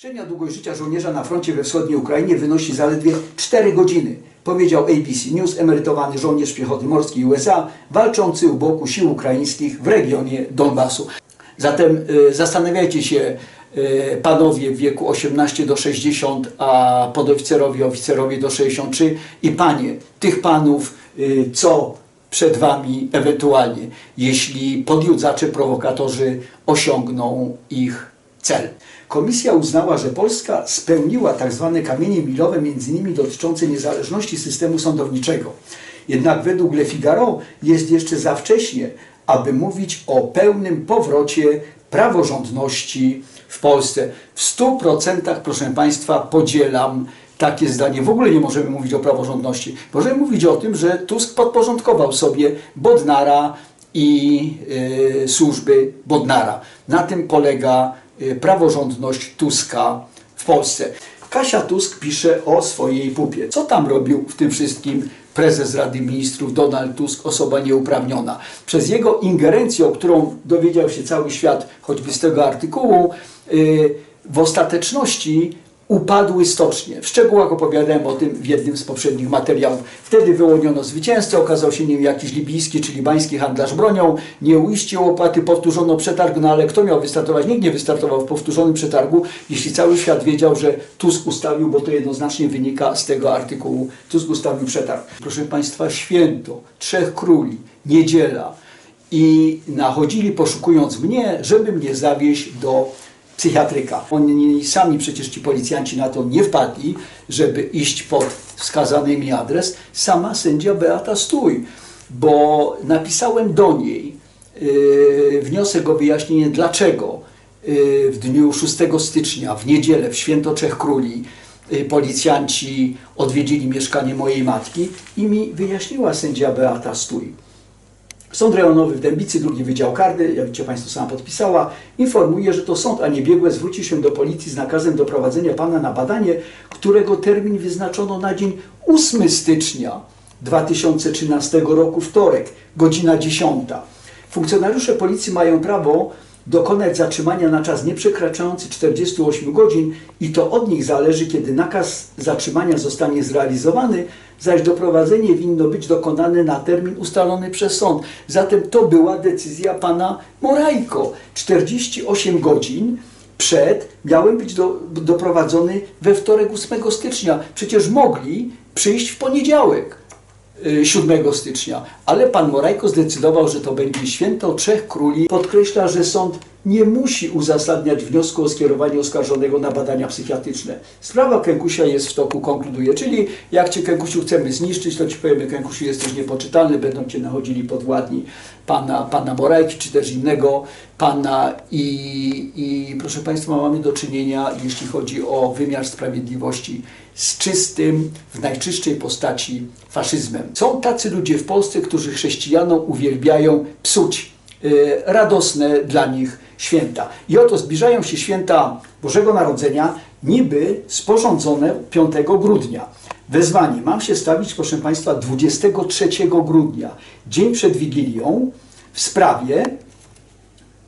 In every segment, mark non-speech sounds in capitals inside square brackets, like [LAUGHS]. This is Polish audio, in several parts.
Średnia długość życia żołnierza na froncie we wschodniej Ukrainie wynosi zaledwie 4 godziny, powiedział ABC News emerytowany żołnierz piechoty morskiej USA walczący u boku sił ukraińskich w regionie Donbasu. Zatem y, zastanawiajcie się, y, panowie w wieku 18 do 60, a podoficerowie, oficerowie do 63 i panie tych panów, y, co przed wami ewentualnie, jeśli podjudzacze, prowokatorzy osiągną ich cel. Komisja uznała, że Polska spełniła tzw. kamienie milowe, m.in. dotyczące niezależności systemu sądowniczego. Jednak według Le Figaro jest jeszcze za wcześnie, aby mówić o pełnym powrocie praworządności w Polsce. W 100% proszę Państwa podzielam takie zdanie. W ogóle nie możemy mówić o praworządności. Możemy mówić o tym, że Tusk podporządkował sobie Bodnara i y, służby Bodnara. Na tym polega praworządność Tuska w Polsce. Kasia Tusk pisze o swojej pupie. Co tam robił w tym wszystkim prezes Rady Ministrów Donald Tusk, osoba nieuprawniona? Przez jego ingerencję, o którą dowiedział się cały świat, choćby z tego artykułu, y, w ostateczności upadły stocznie. W szczegółach opowiadałem o tym w jednym z poprzednich materiałów. Wtedy wyłoniono zwycięzcę, okazał się nim jakiś libijski czy libański handlarz bronią, nie uiścił opłaty, powtórzono przetarg, no ale kto miał wystartować? Nikt nie wystartował w powtórzonym przetargu, jeśli cały świat wiedział, że Tusk ustawił, bo to jednoznacznie wynika z tego artykułu, Tusk ustawił przetarg. Proszę Państwa, święto, Trzech Króli, niedziela i nachodzili poszukując mnie, żeby mnie zawieźć do psychiatryka. Oni sami przecież ci policjanci na to nie wpadli, żeby iść pod wskazany mi adres. Sama sędzia Beata Stój, bo napisałem do niej yy, wniosek o wyjaśnienie, dlaczego yy, w dniu 6 stycznia, w niedzielę, w święto Trzech Króli, yy, policjanci odwiedzili mieszkanie mojej matki i mi wyjaśniła sędzia Beata Stój. Sąd rejonowy w Dębicy, drugi Wydział Karny, jak widzicie Państwo sama podpisała, informuje, że to sąd, a nie biegłe zwróci się do policji z nakazem doprowadzenia Pana na badanie, którego termin wyznaczono na dzień 8 stycznia 2013 roku, wtorek, godzina 10. Funkcjonariusze policji mają prawo dokonać zatrzymania na czas nieprzekraczający 48 godzin i to od nich zależy, kiedy nakaz zatrzymania zostanie zrealizowany, zaś doprowadzenie winno być dokonane na termin ustalony przez sąd. Zatem to była decyzja pana Morajko. 48 godzin przed miałem być do, doprowadzony we wtorek 8 stycznia. Przecież mogli przyjść w poniedziałek. Y, 7 stycznia, ale pan Morajko zdecydował, że to będzie święto Trzech Króli. Podkreśla, że sąd nie musi uzasadniać wniosku o skierowanie oskarżonego na badania psychiatryczne. Sprawa Kękusia jest w toku, konkluduje. Czyli jak cię Kękusiu chcemy zniszczyć, to ci powiemy Kękusiu jesteś niepoczytalny, będą cię nachodzili podwładni pana, pana Morajki, czy też innego pana i, i proszę Państwa, mamy do czynienia, jeśli chodzi o wymiar sprawiedliwości, z czystym, w najczystszej postaci faszyzmem. Są tacy ludzie w Polsce, którzy chrześcijanom uwielbiają psuć y, radosne dla nich święta. I oto zbliżają się święta Bożego Narodzenia, niby sporządzone 5 grudnia. Wezwanie mam się stawić, proszę Państwa, 23 grudnia, dzień przed Wigilią, w sprawie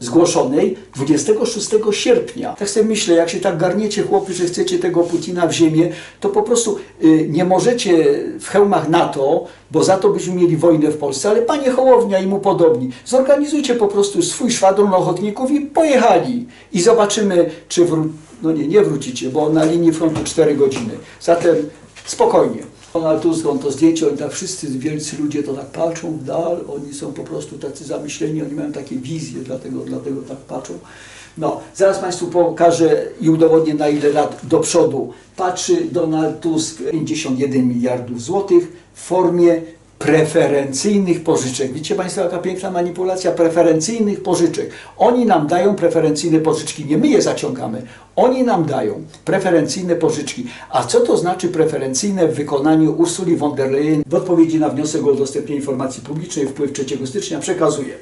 zgłoszonej 26 sierpnia. Tak sobie myślę, jak się tak garniecie chłopy, że chcecie tego Putina w ziemię, to po prostu y, nie możecie w hełmach NATO, bo za to byśmy mieli wojnę w Polsce, ale panie Hołownia i mu podobni, zorganizujcie po prostu swój szwadron ochotników i pojechali. I zobaczymy, czy wró- no nie, nie wrócicie, bo na linii frontu 4 godziny. Zatem spokojnie. Donald Tusk, to zdjęcie, oni tak wszyscy wielcy ludzie to tak patrzą w dal, oni są po prostu tacy zamyśleni, oni mają takie wizje, dlatego, dlatego tak patrzą. No, zaraz Państwu pokażę i udowodnię na ile lat do przodu patrzy Donald Tusk 51 miliardów złotych w formie preferencyjnych pożyczek. Widzicie Państwo, jaka piękna manipulacja preferencyjnych pożyczek. Oni nam dają preferencyjne pożyczki, nie my je zaciągamy. Oni nam dają preferencyjne pożyczki. A co to znaczy preferencyjne w wykonaniu Ursuli von der Leyen? W odpowiedzi na wniosek o udostępnienie informacji publicznej wpływ 3 stycznia przekazuje.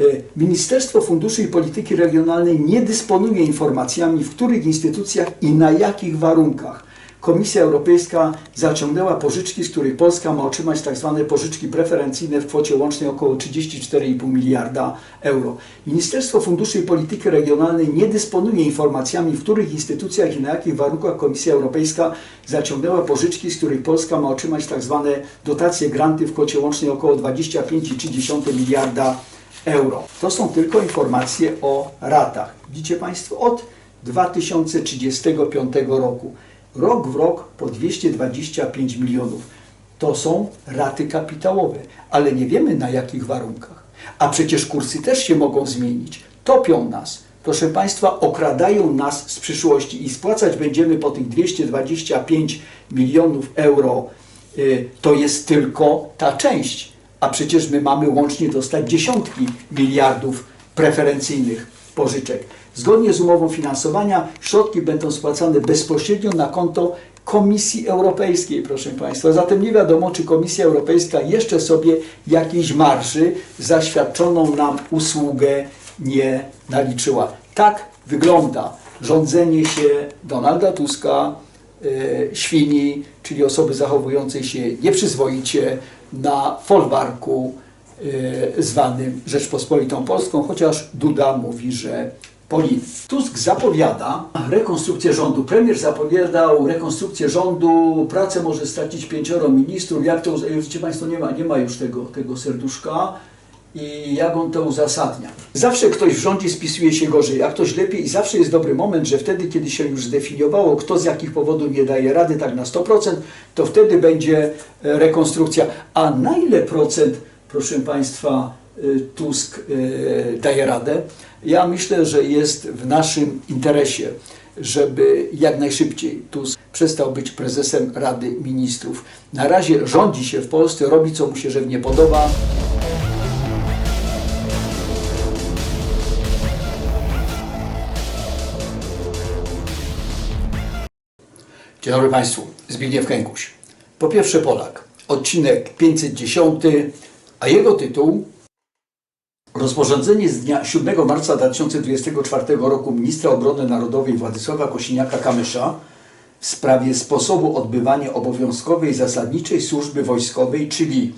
Y, Ministerstwo Funduszy i Polityki Regionalnej nie dysponuje informacjami, w których instytucjach i na jakich warunkach Komisja Europejska zaciągnęła pożyczki, z których Polska ma otrzymać tak zwane pożyczki preferencyjne w kwocie łącznej około 34,5 miliarda euro. Ministerstwo Funduszy i Polityki Regionalnej nie dysponuje informacjami, w których instytucjach i na jakich warunkach Komisja Europejska zaciągnęła pożyczki, z których Polska ma otrzymać tak zwane dotacje, granty w kwocie łącznej około 25,3 miliarda euro. To są tylko informacje o ratach. Widzicie Państwo, od 2035 roku, rok w rok po 225 milionów. To są raty kapitałowe, ale nie wiemy na jakich warunkach. A przecież kursy też się mogą zmienić. Topią nas. Proszę Państwa, okradają nas z przyszłości i spłacać będziemy po tych 225 milionów euro. Y, To jest tylko ta część a przecież my mamy łącznie dostać dziesiątki miliardów preferencyjnych pożyczek. Zgodnie z umową finansowania środki będą spłacane bezpośrednio na konto Komisji Europejskiej, proszę Państwa. Zatem nie wiadomo, czy Komisja Europejska jeszcze sobie jakiejś marży za świadczoną nam usługę nie naliczyła. Tak wygląda rządzenie się Donalda Tuska, e, świni, czyli osoby zachowującej się nieprzyzwoicie na folwarku zwanym Rzeczpospolitą Polską, chociaż Duda mówi, że Polin. Tusk zapowiada rekonstrukcję rządu. Premier zapowiadał rekonstrukcję rządu, pracę może stracić pięcioro ministrów. Jak to, widzicie Państwo, nie ma, nie ma już tego, tego serduszka i jak on to uzasadnia. Zawsze ktoś w rządzie spisuje się gorzej, a ktoś lepiej i zawsze jest dobry moment, że wtedy, kiedy się już zdefiniowało, kto z jakich powodów nie daje rady tak na 100%, to wtedy będzie e, rekonstrukcja. A na ile procent, proszę Państwa, e, Tusk e, daje radę? Ja myślę, że jest w naszym interesie, żeby jak najszybciej Tusk przestał być prezesem Rady Ministrów. Na razie rządzi się w Polsce, robi co mu się żywnie podoba. Dzień dobry Państwu, Zbigniew Kękuś. Po pierwsze Polak, odcinek 510, a jego tytuł Rozporządzenie z dnia 7 marca 2024 roku ministra obrony narodowej Władysława Kosiniaka-Kamysza w sprawie sposobu odbywania obowiązkowej zasadniczej służby wojskowej, czyli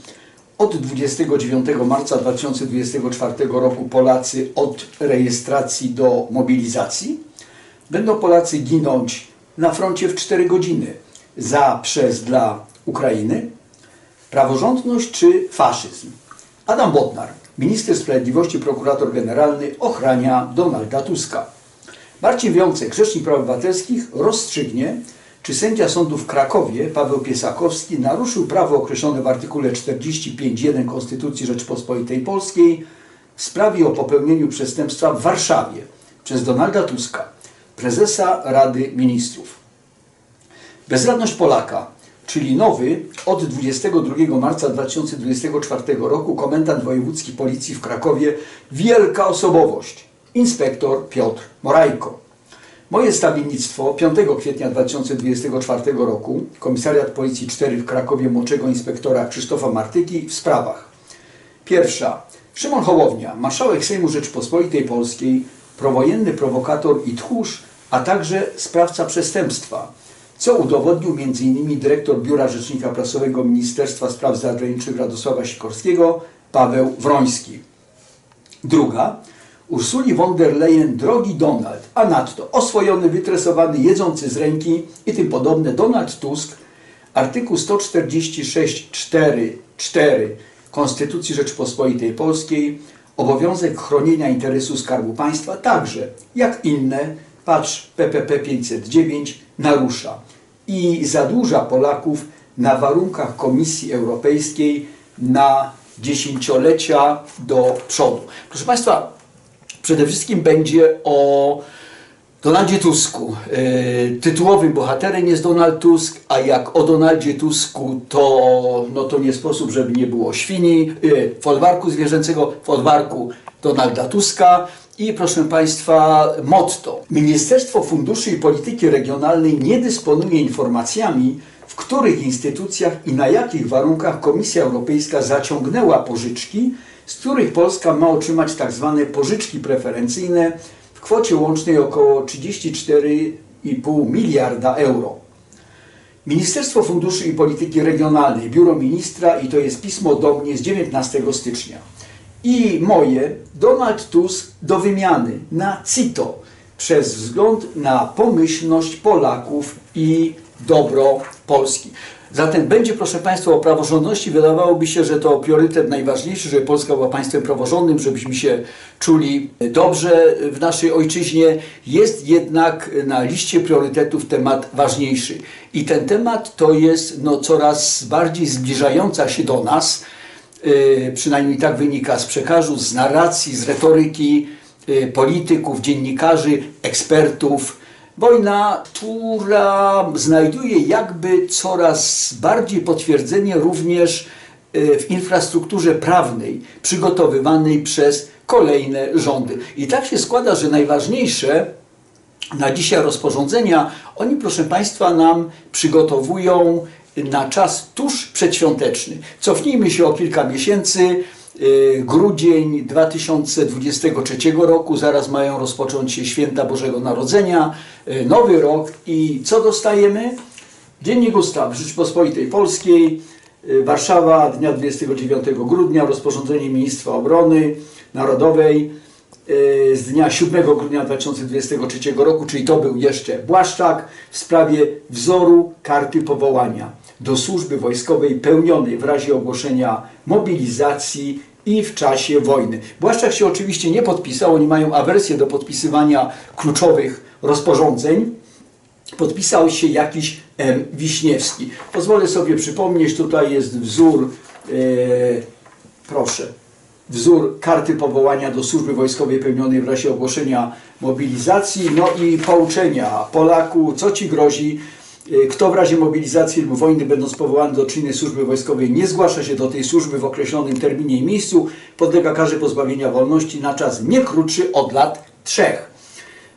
od 29 marca 2024 roku Polacy od rejestracji do mobilizacji. Będą Polacy ginąć na froncie w 4 godziny za, przez, dla Ukrainy, praworządność czy faszyzm. Adam Bodnar, minister sprawiedliwości, prokurator generalny, ochrania Donalda Tuska. Marcin Wiącek, rzecznik praw obywatelskich, rozstrzygnie, czy sędzia sądu w Krakowie, Paweł Piesakowski, naruszył prawo określone w artykule 45.1 Konstytucji Rzeczpospolitej Polskiej w sprawie o popełnieniu przestępstwa w Warszawie przez Donalda Tuska, prezesa Rady Ministrów. Bezradność Polaka, czyli nowy od 22 marca 2024 roku komendant wojewódzki policji w Krakowie, wielka osobowość, inspektor Piotr Morajko. Moje stawiennictwo 5 kwietnia 2024 roku, Komisariat Policji 4 w Krakowie młodszego inspektora Krzysztofa Martyki w sprawach. Pierwsza. Szymon Hołownia, marszałek Sejmu Rzeczpospolitej Polskiej, prowojenny prowokator i tchórz, a także sprawca przestępstwa, co udowodnił m.in. dyrektor Biura Rzecznika Prasowego Ministerstwa Spraw Zagranicznych Radosława Sikorskiego, Paweł Wroński. Druga, Ursuli von der Leyen drogi Donald, a nadto oswojony, wytresowany, jedzący z ręki i tym podobne Donald Tusk, artykuł 146.4.4 Konstytucji Rzeczpospolitej Polskiej, obowiązek chronienia interesu Skarbu Państwa także, jak inne, patrz PPP 509, narusza i zadłuża Polaków na warunkach Komisji Europejskiej na dziesięciolecia do przodu. Proszę Państwa, przede wszystkim będzie o Donaldzie Tusku. Yy, tytułowym bohaterem jest Donald Tusk, a jak o Donaldzie Tusku, to, no to nie sposób, żeby nie było świni, yy, folwarku zwierzęcego, folwarku Donalda Tuska. I proszę Państwa, motto. Ministerstwo Funduszy i Polityki Regionalnej nie dysponuje informacjami, w których instytucjach i na jakich warunkach Komisja Europejska zaciągnęła pożyczki, z których Polska ma otrzymać tzw. pożyczki preferencyjne w kwocie łącznej około 34,5 miliarda euro. Ministerstwo Funduszy i Polityki Regionalnej, Biuro Ministra i to jest pismo do mnie z 19 stycznia. I moje Donald Tusk do wymiany na CITO przez wzgląd na pomyślność Polaków i dobro Polski. Zatem będzie, proszę Państwa, o praworządności. Wydawałoby się, że to priorytet najważniejszy, żeby Polska była państwem praworządnym, żebyśmy się czuli dobrze w naszej ojczyźnie. Jest jednak na liście priorytetów temat ważniejszy. I ten temat to jest no, coraz bardziej zbliżająca się do nas, przynajmniej tak wynika z przekazu, z narracji, z retoryki yy, polityków, dziennikarzy, ekspertów. Wojna, która znajduje jakby coraz bardziej potwierdzenie również y, w infrastrukturze prawnej przygotowywanej przez kolejne rządy. I tak się składa, że najważniejsze na dzisiaj rozporządzenia, oni proszę Państwa nam przygotowują na czas tuż przedświąteczny. Cofnijmy się o kilka miesięcy. y, Grudzień 2023 roku, zaraz mają rozpocząć się święta Bożego Narodzenia, y, Nowy Rok i co dostajemy? Dziennik Ustaw Rzeczypospolitej Polskiej, y, Warszawa, dnia 29 grudnia, rozporządzenie Ministra Obrony Narodowej z dnia 7 grudnia 2023 roku, czyli to był jeszcze Błaszczak, w sprawie wzoru karty powołania do służby wojskowej pełnionej w razie ogłoszenia mobilizacji i w czasie wojny. Błaszczak się oczywiście nie podpisał, oni mają awersję do podpisywania kluczowych rozporządzeń, podpisał się jakiś M. Wiśniewski. Pozwolę sobie przypomnieć, tutaj jest wzór, e, proszę, wzór karty powołania do służby wojskowej pełnionej w razie ogłoszenia mobilizacji, no i pouczenia Polaku, co ci grozi, kto w razie mobilizacji lub wojny, będąc powołany do czynnej służby wojskowej, nie zgłasza się do tej służby w określonym terminie i miejscu, podlega karze pozbawienia wolności na czas nie krótszy od lat trzech.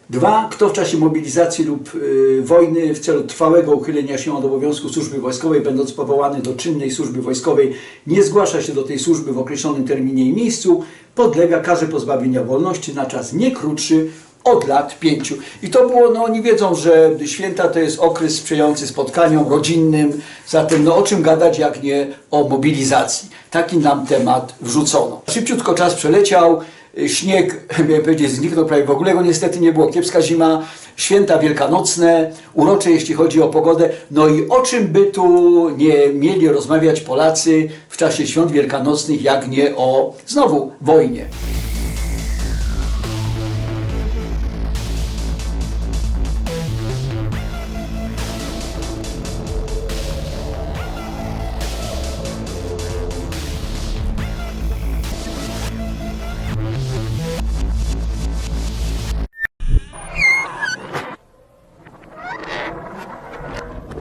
Dwa, kto w czasie mobilizacji lub y, wojny w celu trwałego uchylenia się od obowiązku służby wojskowej, będąc powołany do czynnej służby wojskowej, nie zgłasza się do tej służby w określonym terminie i miejscu, podlega karze pozbawienia wolności na czas nie krótszy od lat pięciu. I to było, no oni wiedzą, że święta to jest okres sprzyjający spotkaniom rodzinnym, zatem no o czym gadać, jak nie o mobilizacji. Taki nam temat wrzucono. Szybciutko czas przeleciał. Śnieg, [LAUGHS] miałem powiedzieć, zniknął prawie w ogóle go niestety nie było. Kiepska zima, święta wielkanocne, urocze jeśli chodzi o pogodę. No i o czym by tu nie mieli rozmawiać Polacy w czasie świąt wielkanocnych, jak nie o znowu wojnie.